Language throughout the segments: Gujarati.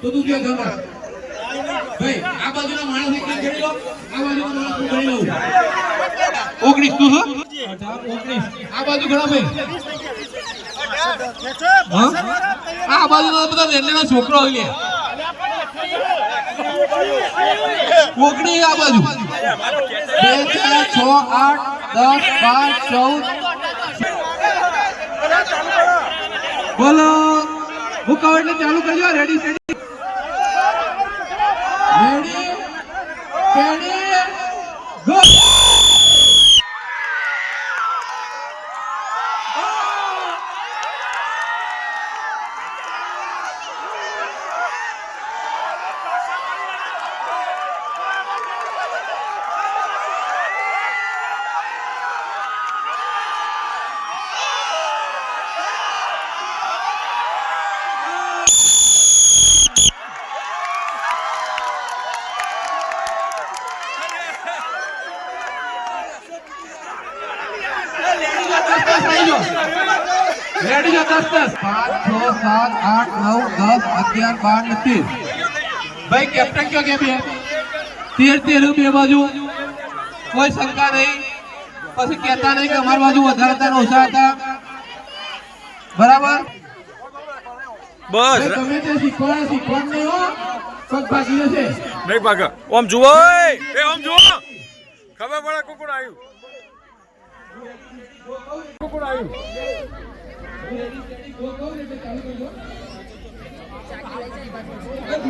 તો તું ક્યાં જવા ભાઈ આ બાજુના માણસ બાજુ બધા છોકરો આવી લે. ઓગણીસ આ બાજુ. બે, ચાર, છ, આઠ, દસ, બાર, ચૌદ. બોલો. ને ચાલુ કરજો રેડી રેડી ગો રેડી જો દસ દસ પાંચ છ? સાત આઠ નવ દસ અગિયાર બાર ને તેર ભાઈ કેપ્ટન કયો કે બે તેર તેર બે બાજુ. કોઈ શંકા નહીં. પછી કહેતા નહીં કે અમારી બાજુ વધારે હતા ઓછા હતા. બરાબર? બસ. તમે તે શીખવાડે શીખવાડ નહીં હો. પગ ભાગી જશે નહીં ભાગ ઓમ જુઓ એ ઓમ જુઓ. ખબર પડે કુકુડ આવ્યું. કુકુડ આવ્યું?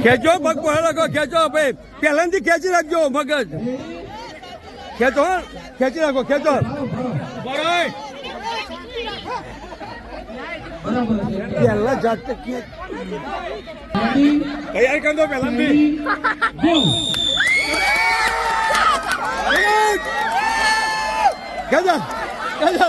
ખેંચો, પગ પહોળો ખેંચો ભાઈ. પહેલાથી ખેંચી રાખજો મગજ. ખેંચો ખેંચી રાખો, ખેંચો. પહેલા જાતે તૈયાર કરી દો પહેલાથી. ખેંચો ખેંચો.